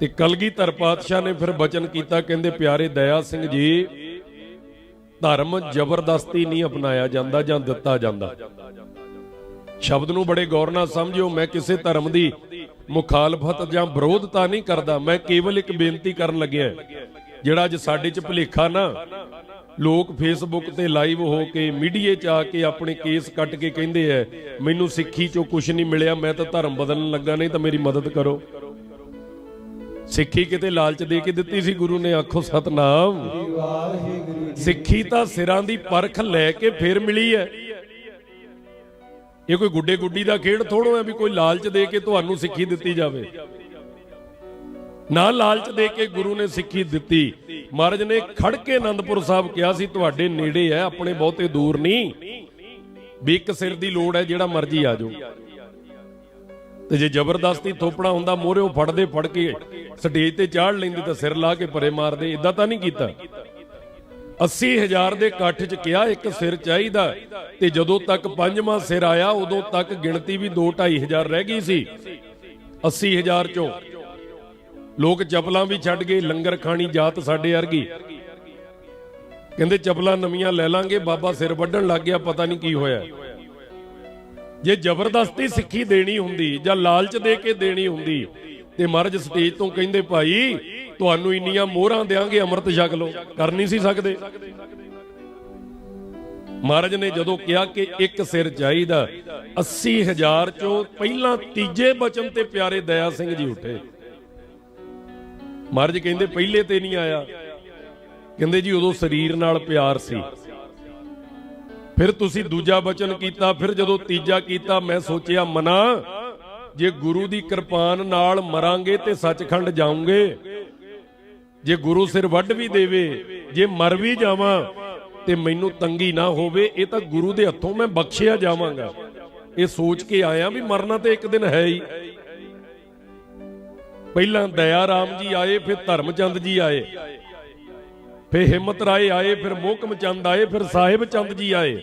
ਤੇ ਕਲਗੀਧਰ ਪਾਤਸ਼ਾਹ ਨੇ ਫਿਰ ਬਚਨ ਕੀਤਾ, ਕਹਿੰਦੇ, ਪਿਆਰੇ ਦਇਆ ਸਿੰਘ ਜੀ, ਧਰਮ ਜ਼ਬਰਦਸਤੀ ਨਹੀਂ ਅਪਣਾਇਆ ਜਾਂਦਾ ਜਾਂ ਦਿੱਤਾ ਜਾਂਦਾ। ਸ਼ਬਦ ਨੂੰ ਬੜੇ ਗੌਰ ਨਾਲ ਸਮਝਿਓ, ਮੈਂ ਕਿਸੇ ਧਰਮ ਦੀ ਮੁਖਾਲਫਤ ਜਾਂ ਵਿਰੋਧਤਾ ਨਹੀਂ ਕਰਦਾ, ਮੈਂ ਕੇਵਲ ਇੱਕ ਬੇਨਤੀ ਕਰਨ ਲੱਗਿਆ ਜਿਹੜਾ ਅੱਜ ਸਾਡੇ 'ਚ ਭੁਲੇਖਾ ਨਾ, ਲੋਕ ਫੇਸਬੁੱਕ ਤੇ ਲਾਈਵ ਹੋ ਕੇ, ਮੀਡੀਏ 'ਚ ਆ ਕੇ ਆਪਣੇ ਕੇਸ ਕੱਟ ਕੇ ਕਹਿੰਦੇ ਐ ਮੈਨੂੰ ਸਿੱਖੀ 'ਚੋਂ ਕੁਝ ਨਹੀਂ ਮਿਲਿਆ, ਮੈਂ ਤਾਂ ਧਰਮ ਬਦਲਣ ਲੱਗਾ, ਨਹੀਂ ਤਾਂ ਮੇਰੀ ਮਦਦ ਕਰੋ। ਸਿੱਖੀ ਕਿਤੇ ਲਾਲਚ ਦੇ ਕੇ ਦਿੱਤੀ ਸੀ, ਗੁਰੂ ਨੇ ਆਖੋ, ਸਤਨਾਮ। ਸਿੱਖੀ ਤਾਂ ਸਿਰਾਂ ਦੀ ਪਰਖ ਲੈ ਕੇ ਫਿਰ ਮਿਲੀ ਹੈ। ਇਹ ਕੋਈ ਗੁੱਡੇ ਗੁੱਡੀ ਦਾ ਖੇਡ ਥੋੜੋ ਹੈ ਵੀ ਕੋਈ ਲਾਲਚ ਦੇ ਕੇ ਤੁਹਾਨੂੰ ਸਿੱਖੀ ਦਿੱਤੀ ਜਾਵੇ। ਨਾ ਲਾਲਚ ਦੇ ਕੇ ਗੁਰੂ ਨੇ ਸਿੱਖੀ ਦਿੱਤੀ। ਮਹਾਰਾਜ ਨੇ ਖੜ ਕੇ ਆਨੰਦਪੁਰ ਸਾਹਿਬ ਕਿਹਾ ਸੀ, ਤੁਹਾਡੇ ਨੇੜੇ ਹੈ, ਆਪਣੇ ਬਹੁਤੇ ਦੂਰ ਨਹੀਂ। ਵੀ ਇੱਕ ਸਿਰ ਦੀ ਲੋੜ ਹੈ, ਜਿਹੜਾ ਮਰਜ਼ੀ ਆ ਜਾਓ। ਤੇ ਜੇ ਜ਼ਬਰਦਸਤੀ ਥੋਪਣਾ ਹੁੰਦਾ, ਮੋਹਰੇ ਉਹ ਫੜਦੇ ਫੜ ਕੇ ਸਟੇਜ ਤੇ ਚਾੜ ਲੈਂਦੇ ਤਾਂ ਸਿਰ ਲਾ ਕੇ ਪਰੇ ਮਾਰਦੇ ਇਦਾਂ ਤਾਂ ਨਹੀਂ ਕੀਤਾ। 80000 ਦੇ ਇਕੱਠ 'ਚ ਕਿਹਾ ਇੱਕ ਸਿਰ ਚਾਹੀਦਾ ਤੇ ਜਦੋਂ ਤੱਕ ਪੰਜਵਾਂ ਸਿਰ ਆਇਆ, ਉਦੋਂ ਤੱਕ ਗਿਣਤੀ ਵੀ 2-2500 ਰਹਿ ਗਈ ਸੀ। 80000 ਚੋਂ। ਲੋਕ ਚਪਲਾਂ ਵੀ ਛੱਡ ਗਏ, ਲੰਗਰ ਖਾਣੀ ਜਾਤ ਸਾਡੇ ਵਰਗੀ। ਕਹਿੰਦੇ ਚਪਲਾਂ ਨਵੀਆਂ ਲੈ ਲਾਂਗੇ, ਬਾਬਾ ਸਿਰ ਵੱਢਣ ਲੱਗ ਗਿਆ, ਪਤਾ ਨਹੀਂ ਕੀ ਹੋਇਆ। ਜੇ ਜ਼ਬਰਦਸਤੀ ਸਿੱਖੀ ਦੇਣੀ ਹੁੰਦੀ ਜਾਂ ਲਾਲਚ ਦੇ ਕੇ ਦੇਣੀ ਹੁੰਦੀ ਤੇ ਮਹਾਰਾਜ ਸਟੇਜ ਤੋਂ ਕਹਿੰਦੇ, ਭਾਈ, ਤੁਹਾਨੂੰ ਇੰਨੀਆਂ ਮੋਹਰਾਂ ਦੇਾਂਗੇ ਅੰਮ੍ਰਿਤ ਛਕ ਲਓ। ਕਰ ਨਹੀਂ ਸੀ ਸਕਦੇ। ਮਹਾਰਾਜ ਨੇ ਜਦੋਂ ਕਿਹਾ ਕਿ ਇੱਕ ਸਿਰ ਚਾਹੀਦਾ 80000 ਚੋਂ ਪਹਿਲਾਂ ਤੀਜੇ ਬਚਨ ਤੇ ਪਿਆਰੇ ਦਇਆ ਸਿੰਘ ਜੀ ਉੱਠੇ। ਮਹਾਰਾਜ ਕਹਿੰਦੇ, ਪਹਿਲੇ ਤੇ ਨਹੀਂ ਆਇਆ। ਕਹਿੰਦੇ, ਜੀ, ਉਦੋਂ ਸਰੀਰ ਨਾਲ ਪਿਆਰ ਸੀ। ਫਿਰ ਤੁਸੀਂ ਦੂਜਾ ਬਚਨ ਕੀਤਾ, ਫਿਰ ਜਦੋਂ ਤੀਜਾ ਕੀਤਾ, ਮੈਂ ਸੋਚਿਆ, ਮਨਾ ਜੇ ਗੁਰੂ ਦੀ ਕਿਰਪਾਨ ਨਾਲ ਮਰਾਂਗੇ ਤੇ ਸੱਚਖੰਡ ਜਾਉਂਗੇ ਜੇ ਗੁਰੂ ਸਿਰ ਵੱਢ ਵੀ ਦੇਵੇ, ਜੇ ਮਰ ਵੀ ਜਾਵਾਂ ਤੇ ਮੈਨੂੰ ਤੰਗੀ ਨਾ ਹੋਵੇ, ਇਹ ਤਾਂ ਗੁਰੂ ਦੇ ਹੱਥੋਂ ਮੈਂ ਬਖਸ਼ਿਆ ਜਾਵਾਂਗਾ। ਇਹ ਸੋਚ ਕੇ ਆਇਆ ਵੀ ਮਰਨਾ ਤੇ ਇੱਕ ਦਿਨ ਹੈ ਹੀ। ਪਹਿਲਾਂ ਦਇਆ ਰਾਮ ਜੀ ਆਏ, ਫਿਰ ਧਰਮਚੰਦ ਜੀ ਆਏ, ਫਿਰ ਹਿੰਮਤ ਰਾਏ ਆਏ, ਫਿਰ ਮੋਹਕਮ ਚੰਦ ਆਏ, ਫਿਰ ਸਾਹਿਬ ਚੰਦ ਜੀ ਆਏ।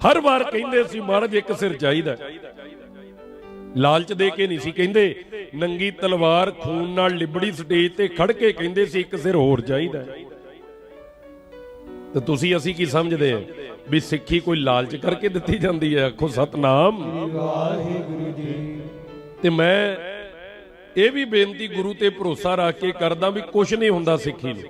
ਹਰ ਵਾਰ ਕਹਿੰਦੇ ਸੀ, ਮਹਾਰਾਜ, ਇੱਕ ਸਿਰ ਚਾਹੀਦਾ ਲਾਲਚ ਦੇ ਕੇ ਨਹੀਂ ਸੀ ਕਹਿੰਦੇ। ਨੰਗੀ ਤਲਵਾਰ ਖੂਨ ਨਾਲ ਲਿਬੜੀ ਸਟੇਜ ਤੇ ਖੜ ਕੇ ਕਹਿੰਦੇ ਸੀ, ਇੱਕ ਸਿਰ ਹੋਰ ਚਾਹੀਦਾ ਤੇ ਤੁਸੀਂ ਅਸੀਂ ਕੀ ਸਮਝਦੇ ਆ ਵੀ ਸਿੱਖੀ ਕੋਈ ਲਾਲਚ ਕਰਕੇ ਦਿੱਤੀ ਜਾਂਦੀ ਹੈ? ਆਖੋ, ਸਤਨਾਮ। ਵਾਹਿਗੁਰੂ ਜੀ ਤੇ ਮੈਂ ਇਹ ਵੀ ਬੇਨਤੀ ਗੁਰੂ ਤੇ ਭਰੋਸਾ ਰੱਖ ਕੇ ਕਰਦਾ ਵੀ ਕੁਝ ਨਹੀਂ ਹੁੰਦਾ ਸਿੱਖੀ ਨੂੰ।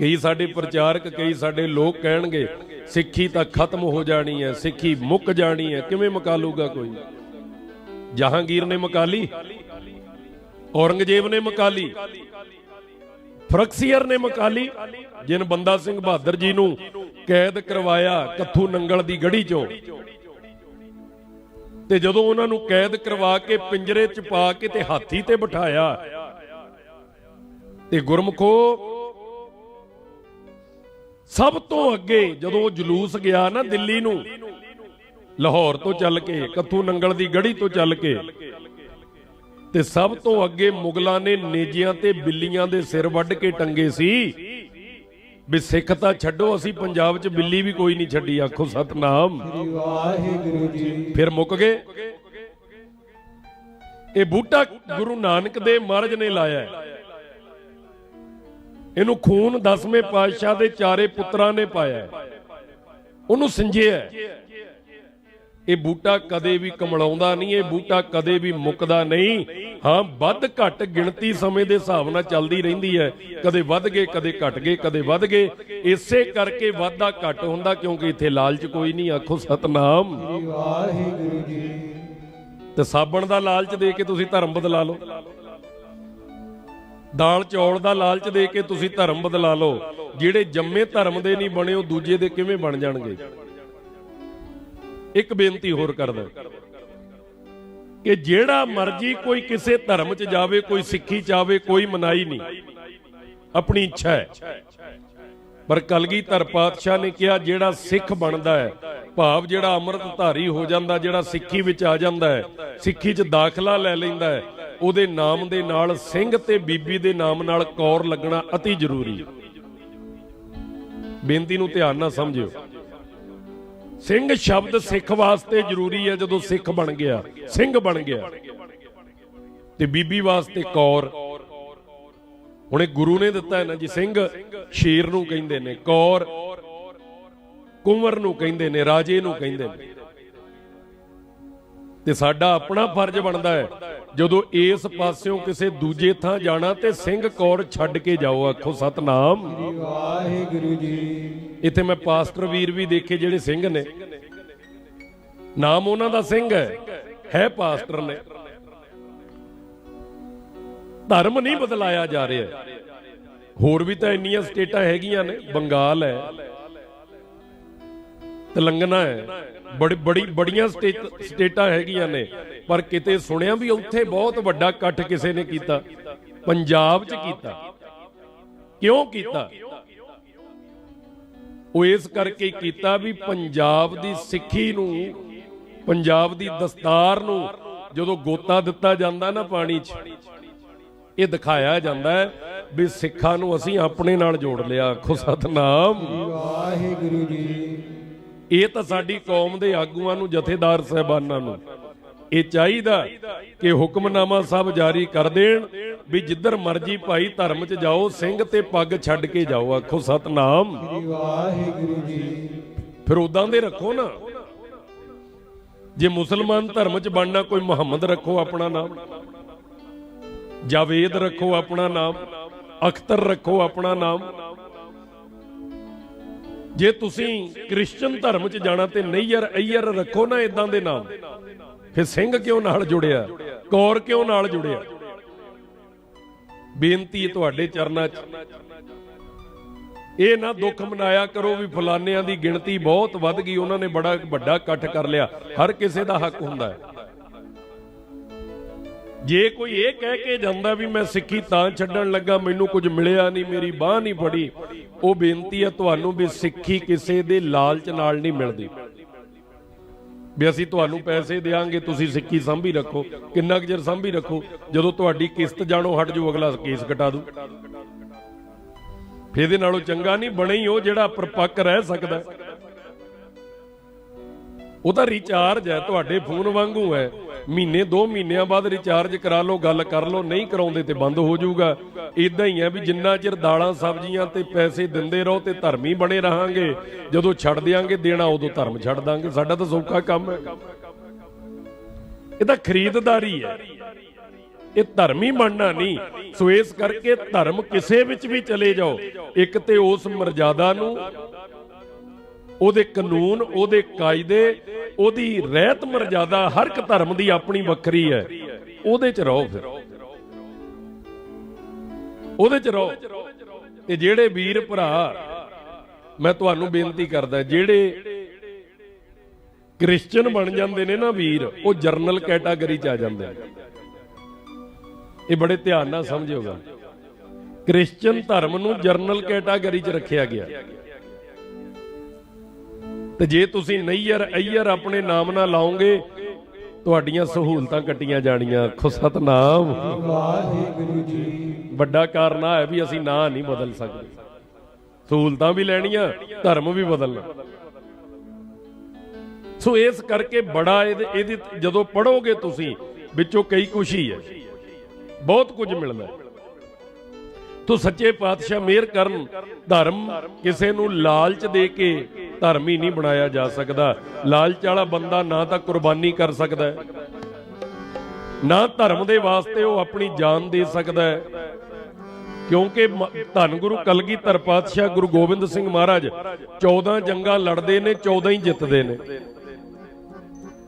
ਕਈ ਸਾਡੇ ਪ੍ਰਚਾਰਕ, ਕਈ ਸਾਡੇ ਲੋਕ ਕਹਿਣਗੇ, ਸਿੱਖੀ ਤਾਂ ਖਤਮ ਹੋ ਜਾਣੀ ਹੈ, ਸਿੱਖੀ ਮੁੱਕ ਜਾਣੀ ਹੈ, ਕਿਵੇਂ ਮੁਕਾ ਲੂਗਾ ਕੋਈ? ਜਹਾਂਗੀਰ ਨੇ ਮਕਾਲੀ ਔਰੰਗਜ਼ੇਬ ਨੇ ਮਕਾਲੀ ਫਰਕਸੀਅਰ ਨੇ ਮਕਾਲੀ ਲਈ, ਜਿਨ ਬੰਦਾ ਸਿੰਘ ਬਹਾਦਰ ਜੀ ਨੂੰ ਕੈਦ ਕਰਵਾਇਆ ਕੱਥੂ ਨੰਗਲ ਦੀ ਗੜੀ ਚੋਂ। ਤੇ ਜਦੋਂ ਉਹਨਾਂ ਨੂੰ ਕੈਦ ਕਰਵਾ ਕੇ ਪਿੰਜਰੇ 'ਚ ਪਾ ਕੇ ਤੇ ਹਾਥੀ ਤੇ ਬਿਠਾਇਆ, ਤੇ ਗੁਰਮਖੋ, ਸਭ ਤੋਂ ਅੱਗੇ ਜਦੋਂ ਉਹ ਜਲੂਸ ਗਿਆ ਨਾ ਦਿੱਲੀ ਨੂੰ ਲਾਹੌਰ ਤੋਂ ਚੱਲ ਕੇ, ਕੱਥੂ ਨੰਗਲ ਦੀ ਗੜੀ ਤੋਂ ਚੱਲ ਕੇ। ਤੇ ਸਭ ਤੋਂ ਅੱਗੇ ਮੁਗਲਾਂ ਨੇ ਨੇਜਿਆਂ ਤੇ ਬਿੱਲੀਆਂ ਦੇ ਸਿਰ ਵੱਢ ਕੇ ਟੰਗੇ ਸੀ ਵੀ ਸਿੱਖ ਤਾਂ ਛੱਡੋ, ਅਸੀਂ ਪੰਜਾਬ 'ਚ ਬਿੱਲੀ ਵੀ ਕੋਈ ਨਹੀਂ ਛੱਡੀ, ਆਖੋ ਸਤਨਾਮ। ਵਾਹਿਗੁਰੂ ਜੀ ਫਿਰ ਮੁੱਕ ਗਏ। ਇਹ ਬੂਟਾ ਗੁਰੂ ਨਾਨਕ ਦੇਵ ਮਹਾਰਾਜ ਨੇ ਲਾਇਆ ਇਹਨੂੰ ਖੂਨ ਦਸਵੇਂ ਪਾਤਸ਼ਾਹ ਦੇ ਚਾਰੇ ਪੁੱਤਰਾਂ ਨੇ ਪਾਇਆ ਉਹਨੂੰ ਸਿੰਜਿਆ ਇਹ ਬੂਟਾ ਕਦੇ ਵੀ ਕਮਲਾਉਂਦਾ ਨਹੀਂ, ਇਹ ਬੂਟਾ ਕਦੇ ਵੀ ਮੁੱਕਦਾ ਨਹੀਂ। ਹਾਂ, ਵੱਧ ਘੱਟ ਗਿਣਤੀ ਸਮੇਂ ਦੇ ਹਿਸਾਬ ਨਾਲ ਚੱਲਦੀ ਰਹਿੰਦੀ ਹੈ। ਕਦੇ ਵੱਧ ਗਏ, ਕਦੇ ਘਟ ਗਏ, ਕਦੇ ਵੱਧ ਗਏ। ਇਸੇ ਕਰਕੇ ਵਾਧਾ ਘੱਟ ਹੁੰਦਾ, ਕਿਉਂਕਿ ਇੱਥੇ ਲਾਲਚ ਕੋਈ ਨਹੀਂ, ਆਖੋ ਸਤਨਾਮ। ਵਾਹਿਗੁਰੂ ਜੀ ਤੇ ਸਾਬਣ ਦਾ ਲਾਲਚ ਦੇ ਕੇ ਤੁਸੀਂ ਧਰਮ ਬਦਲਾ ਲਓ। ਦਾਲ ਚੌਲ ਦਾ ਲਾਲਚ ਦੇ ਕੇ ਤੁਸੀਂ ਧਰਮ ਬਦਲਾ ਲਓ। ਜਿਹੜੇ ਜੰਮੇ ਧਰਮ ਦੇ ਨਹੀਂ ਬਣੇ, ਉਹ ਦੂਜੇ ਦੇ ਕਿਵੇਂ ਬਣ ਜਾਣਗੇ? ਇੱਕ ਬੇਨਤੀ ਹੋਰ ਕਰਦਾ ਕਿ ਜਿਹੜਾ ਮਰਜ਼ੀ ਕੋਈ ਕਿਸੇ ਧਰਮ 'ਚ ਜਾਵੇ, ਕੋਈ ਸਿੱਖੀ 'ਚ ਆਵੇ, ਕੋਈ ਮਨਾਈ ਨਹੀਂ। ਆਪਣੀ ਇੱਛਾ ਹੈ। ਪਰ ਕਲਗੀਧਰ ਪਾਤਸ਼ਾਹ ਨੇ ਕਿਹਾ, ਜਿਹੜਾ ਸਿੱਖ ਬਣਦਾ ਹੈ, ਭਾਵ ਜਿਹੜਾ ਅੰਮ੍ਰਿਤਧਾਰੀ ਹੋ ਜਾਂਦਾ, ਜਿਹੜਾ ਸਿੱਖੀ ਵਿੱਚ ਆ ਜਾਂਦਾ ਹੈ, ਸਿੱਖੀ 'ਚ ਦਾਖਲਾ ਲੈ ਲੈਂਦਾ ਹੈ, ਉਹਦੇ ਨਾਮ ਦੇ ਨਾਲ ਸਿੰਘ ਤੇ ਬੀਬੀ ਦੇ ਨਾਮ ਨਾਲ ਕੌਰ ਲੱਗਣਾ ਅਤੀ ਜ਼ਰੂਰੀ ਹੈ। ਬੇਨਤੀ ਨੂੰ ਧਿਆਨ ਨਾਲ ਸਮਝਿਓ। ਸਿੰਘ ਸ਼ਬਦ ਸਿੱਖ ਵਾਸਤੇ ਜ਼ਰੂਰੀ ਹੈ ਜਦੋਂ ਸਿੱਖ ਬਣ ਗਿਆ। ਸਿੰਘ ਬਣ ਗਿਆ। ਤੇ ਬੀਬੀ ਵਾਸਤੇ ਕੌਰ। ਹੁਣੇ ਗੁਰੂ ਨੇ ਦਿੱਤਾ ਹੈ ਨਾ ਜੀ, ਸਿੰਘ ਸ਼ੇਰ ਨੂੰ ਕਹਿੰਦੇ ਨੇ, ਕੌਰ। ਕੁੰਵਰ ਨੂੰ ਕਹਿੰਦੇ ਨੇ, ਰਾਜੇ ਨੂੰ ਕਹਿੰਦੇ ਨੇ। ਤੇ ਸਾਡਾ ਆਪਣਾ ਫਰਜ਼ ਬਣਦਾ ਹੈ, ਜਦੋਂ ਇਸ ਪਾਸਿਓਂ ਕਿਸੇ ਦੂਜੇ ਥਾਂ ਜਾਣਾ ਤੇ ਸਿੰਘ ਕੌਰ ਛੱਡ ਕੇ ਜਾਓ, ਆਖੋ ਸਤਨਾਮ। ਵਾਹਿਗੁਰੂ ਜੀ ਇੱਥੇ ਮੈਂ ਪਾਸਟਰ ਵੀਰ ਵੀ ਦੇਖੇ ਜਿਹੜੇ ਸਿੰਘ ਨੇ। ਨਾਮ ਉਹਨਾਂ ਦਾ ਸਿੰਘ ਹੈ। ਹੈ ਪਾਸਟਰ ਨੇ। ਧਰਮ ਨਹੀਂ ਬਦਲਾਇਆ ਜਾ ਰਿਹਾ। ਹੋਰ ਵੀ ਤਾਂ ਇੰਨੀਆਂ ਸਟੇਟਾਂ ਹੈਗੀਆਂ ਨੇ। ਬੰਗਾਲ ਹੈ। ਤੇਲੰਗਨਾ ਹੈ। ਬੜੀ ਬੜੀ ਬੜੀਆਂ ਸਟੇਟ- ਸਟੇਟਾਂ ਹੈਗੀਆਂ ਨੇ। ਪਰ ਕਿਤੇ ਸੁਣਿਆ ਵੀ ਉੱਥੇ ਬਹੁਤ ਵੱਡਾ ਇਕੱਠ ਕਿਸੇ ਨੇ ਕੀਤਾ। ਪੰਜਾਬ 'ਚ ਕੀਤਾ। ਕਿਉਂ ਕੀਤਾ? ਉਹ ਇਸ ਕਰਕੇ ਕੀਤਾ ਵੀ ਪੰਜਾਬ ਦੀ ਸਿੱਖੀ ਨੂੰ ਪੰਜਾਬ ਦੀ ਦਸਤਾਰ ਨੂੰ ਜਦੋਂ ਗੋਤਾ ਦਿੱਤਾ ਜਾਂਦਾ ਨਾ ਪਾਣੀ 'ਚ ਇਹ ਦਿਖਾਇਆ ਜਾਂਦਾ ਹੈ ਵੀ ਸਿੱਖਾਂ ਨੂੰ ਅਸੀਂ ਆਪਣੇ ਨਾਲ ਜੋੜ ਲਿਆ। ਆਖੋ ਸਤਨਾਮ। ਵਾਹਿਗੁਰੂ ਜੀ। ਇਹ ਤਾਂ ਸਾਡੀ ਕੌਮ ਦੇ ਆਗੂਆਂ ਨੂੰ ਜਥੇਦਾਰ ਸਹਿਬਾਨਾਂ ਨੂੰ। ਇਹ ਚਾਹੀਦਾ ਕਿ ਹੁਕਮਨਾਮਾ ਸਭ ਜਾਰੀ ਕਰ ਦੇਣ ਵੀ ਜਿੱਧਰ ਮਰਜ਼ੀ ਭਾਈ ਧਰਮ 'ਚ ਜਾਓ ਸਿੰਘ ਤੇ ਪੱਗ ਛੱਡ ਕੇ ਜਾਓ ਆਖੋ ਸਤਨਾਮ। ਵਾਹਿਗੁਰੂ ਜੀ। ਫਿਰ ਉਦਾਂ ਦੇ ਰੱਖੋ ਨਾ। ਜੇ ਮੁਸਲਮਾਨ ਧਰਮ 'ਚ ਬਣਨਾ ਕੋਈ ਮੁਹੰਮਦ ਰੱਖੋ ਆਪਣਾ ਨਾਮ। ਜਾਵੇਦ ਰੱਖੋ ਆਪਣਾ ਨਾਮ। ਅਖਤਰ ਰੱਖੋ ਆਪਣਾ ਨਾਮ। ਜੇ ਤੁਸੀਂ ਕ੍ਰਿਸਚੀਅਨ ਧਰਮ 'ਚ ਜਾਣਾ ਤੇ ਨਈਅਰ ਅਈਅਰ ਰੱਖੋ ਨਾ ਇਦਾਂ ਦੇ ਨਾਮ। ਫਿਰ ਸਿੰਘ ਕਿਉਂ ਨਾਲ ਜੁੜਿਆ? ਕੌਰ ਕਿਉਂ ਨਾਲ ਜੁੜਿਆ? ਬੇਨਤੀ ਹੈ ਤੁਹਾਡੇ ਚਰਨਾਂ 'ਚ। ਇਹ ਨਾ ਦੁੱਖ ਮਨਾਇਆ ਕਰੋ ਵੀ ਫਲਾਨਿਆਂ ਦੀ ਗਿਣਤੀ ਬਹੁਤ ਵੱਧ ਗਈ, ਉਹਨਾਂ ਨੇ ਬੜਾ ਵੱਡਾ ਇਕੱਠ ਕਰ ਲਿਆ। ਹਰ ਕਿਸੇ ਦਾ ਹੱਕ ਹੁੰਦਾ ਹੈ। ਜੇ ਕੋਈ ਇਹ ਕਹਿ ਕੇ ਜਾਂਦਾ ਵੀ ਮੈਂ ਸਿੱਖੀ ਤਾਂ ਛੱਡਣ ਲੱਗਾ, ਮੈਨੂੰ ਕੁਝ ਮਿਲਿਆ ਨਹੀਂ, ਮੇਰੀ ਬਾਹ ਨਹੀਂ ਫੜੀ, ਉਹ ਬੇਨਤੀ ਹੈ ਤੁਹਾਨੂੰ ਵੀ ਸਿੱਖੀ ਕਿਸੇ ਦੇ ਲਾਲਚ ਨਾਲ ਨਹੀਂ ਮਿਲਦੀ। ਵੀ ਅਸੀਂ ਤੁਹਾਨੂੰ ਪੈਸੇ ਦੇਾਂਗੇ ਤੁਸੀਂ ਸਿੱਖੀ ਸਾਂਭੀ ਰੱਖੋ, ਕਿੰਨਾ ਕੁ ਚਿਰ ਸਾਂਭੀ ਰੱਖੋ, ਜਦੋਂ ਤੁਹਾਡੀ ਕਿਸ਼ਤ ਜਾਣੋ, ਹਟ ਜਾਊ ਅਗਲਾ ਕੇਸ ਕਟਾ ਦੂ ਫਿਰ ਇਹਦੇ ਨਾਲੋਂ ਚੰਗਾ ਨਹੀਂ, ਬਣੇ ਹੀ ਉਹ ਜਿਹੜਾ ਪਰਪੱਕ ਰਹਿ ਸਕਦਾ ਹੈ। ਉਹ ਤਾਂ ਰੀਚਾਰਜ ਹੈ, ਤੁਹਾਡੇ ਫੋਨ ਵਾਂਗੂ ਹੈ ਮਹੀਨੇ 2 ਮਹੀਨਿਆਂ ਬਾਅਦ ਰਿਚਾਰਜ ਕਰਾ ਲਓ, ਗੱਲ ਕਰ ਲਓ, ਨਹੀਂ ਕਰਾਉਂਦੇ ਤੇ ਬੰਦ ਹੋ ਜਾਊਗਾ। ਇਦਾਂ ਹੀ ਹੈ ਵੀ ਜਿੰਨਾ ਚਿਰ ਦਾਲਾਂ, ਸਬਜ਼ੀਆਂ ਤੇ ਪੈਸੇ ਦਿੰਦੇ ਰਹੋ ਤੇ ਧਰਮੀ ਬਣੇ ਰਹਾਂਗੇ, ਜਦੋਂ ਛੱਡ ਦਿਆਂਗੇ ਦੇਣਾ, ਉਦੋਂ ਧਰਮ ਛੱਡ ਦਾਂਗੇ। ਸਾਡਾ ਤਾਂ ਸੌਖਾ ਕੰਮ ਹੈ। ਇਹ ਤਾਂ ਖਰੀਦਦਾਰੀ ਹੈ। ਇਹ ਧਰਮੀ ਬਣਨਾ ਨਹੀਂ। ਸੋ ਇਸ ਕਰਕੇ ਧਰਮ ਕਿਸੇ ਵਿੱਚ ਵੀ ਚਲੇ ਜਾਓ। ਇੱਕ ਤੇ ਉਸ ਮਰਜ਼ਾਦਾ ਨੂੰ ਉਹਦੇ ਕਾਨੂੰਨ, ਉਹਦੇ ਕਾਇਦੇ, ਉਹਦੀ ਰਹਿਤ ਮਰਜ਼ਾਦਾ ਹਰ ਇੱਕ ਧਰਮ ਦੀ ਆਪਣੀ ਵੱਖਰੀ ਹੈ। ਉਹਦੇ ਚ ਰਹੋ ਫਿਰ। ਉਹਦੇ ਚ ਰਹੋ। ਤੇ ਜਿਹੜੇ ਵੀਰ ਭਰਾ, ਮੈਂ ਤੁਹਾਨੂੰ ਬੇਨਤੀ ਕਰਦਾ, ਜਿਹੜੇ ਕ੍ਰਿਸਚੀਅਨ ਬਣ ਜਾਂਦੇ ਨੇ ਨਾ ਵੀਰ, ਉਹ ਜਰਨਲ ਕੈਟਾਗਰੀ ਚ ਆ ਜਾਂਦੇ ਨੇ। ਇਹ ਬੜੇ ਧਿਆਨ ਨਾਲ ਸਮਝਿਓਗਾ ਕ੍ਰਿਸਚੀਅਨ ਧਰਮ ਨੂੰ ਜਰਨਲ ਕੈਟਾਗਰੀ 'ਚ ਰੱਖਿਆ ਗਿਆ। ਤੇ ਜੇ ਤੁਸੀਂ ਨਈਅਰ, ਅਈਅਰ ਆਪਣੇ ਨਾਮ ਨਾਲ ਲਾਓਗੇ, ਤੁਹਾਡੀਆਂ ਸਹੂਲਤਾਂ ਕੱਟੀਆਂ ਜਾਣੀਆਂ। ਆਖੋ ਸਤਨਾਮ। ਵਾਹਿਗੁਰੂ ਜੀ ਵੱਡਾ ਕਾਰਨ ਆ ਹੈ ਵੀ ਅਸੀਂ ਨਾਂ ਨਹੀਂ ਬਦਲ ਸਕਦੇ। ਸਹੂਲਤਾਂ ਵੀ ਲੈਣੀਆਂ, ਧਰਮ ਵੀ ਬਦਲਣਾ। ਸੋ ਇਸ ਕਰਕੇ ਬੜਾ ਇਹਦੇ, ਇਹਦੀ ਜਦੋਂ ਪੜੋਗੇ ਤੁਸੀਂ, ਵਿੱਚੋਂ ਕਈ ਕੁਛ ਹੀ ਹੈ। ਬਹੁਤ ਕੁਝ ਮਿਲਦਾ ਹੈ। ਤੋ ਸੱਚੇ ਪਾਤਸ਼ਾਹ ਮਿਹਰ ਕਰਨ ਧਰਮ ਕਿਸੇ ਨੂੰ ਲਾਲਚ ਦੇ ਕੇ ਧਰਮ ਹੀ ਨਹੀਂ ਬਣਾਇਆ ਜਾ ਸਕਦਾ। ਲਾਲਚ ਵਾਲਾ ਬੰਦਾ ਨਾ ਤਾਂ ਕੁਰਬਾਨੀ ਕਰ ਸਕਦਾ ਹੈ, ਨਾ ਧਰਮ ਦੇ ਵਾਸਤੇ ਉਹ ਆਪਣੀ ਜਾਨ ਦੇ ਸਕਦਾ ਹੈ। ਕਿਉਂਕਿ ਧੰਨ ਗੁਰੂ ਕਲਗੀਧਰ ਪਾਤਸ਼ਾਹ ਗੁਰੂ ਗੋਬਿੰਦ ਸਿੰਘ ਮਹਾਰਾਜ 14 ਜੰਗਾਂ ਲੜਦੇ ਨੇ 14 ਹੀ ਜਿੱਤਦੇ ਨੇ।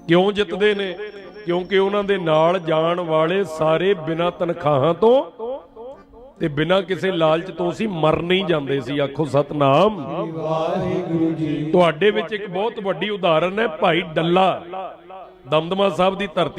ਕਿਉਂ ਜਿੱਤਦੇ ਨੇ? ਕਿਉਂਕਿ ਉਹਨਾਂ ਦੇ ਨਾਲ ਜਾਣ ਵਾਲੇ ਸਾਰੇ ਬਿਨਾਂ ਤਨਖਾਹਾਂ ਤੋਂ ਤੇ ਬਿਨਾਂ ਕਿਸੇ ਲਾਲਚ ਤੋਂ ਸੀ ਮਰ ਨਹੀਂ ਜਾਂਦੇ ਸੀ, ਆਖੋ ਸਤਨਾਮ। ਵਾਹਿਗੁਰੂ ਜੀ ਤੁਹਾਡੇ ਵਿੱਚ ਇੱਕ ਬਹੁਤ ਵੱਡੀ ਉਦਾਹਰਨ ਹੈ, ਭਾਈ ਡੱਲਾ। ਦਮਦਮਾ ਸਾਹਿਬ ਦੀ ਧਰਤੀ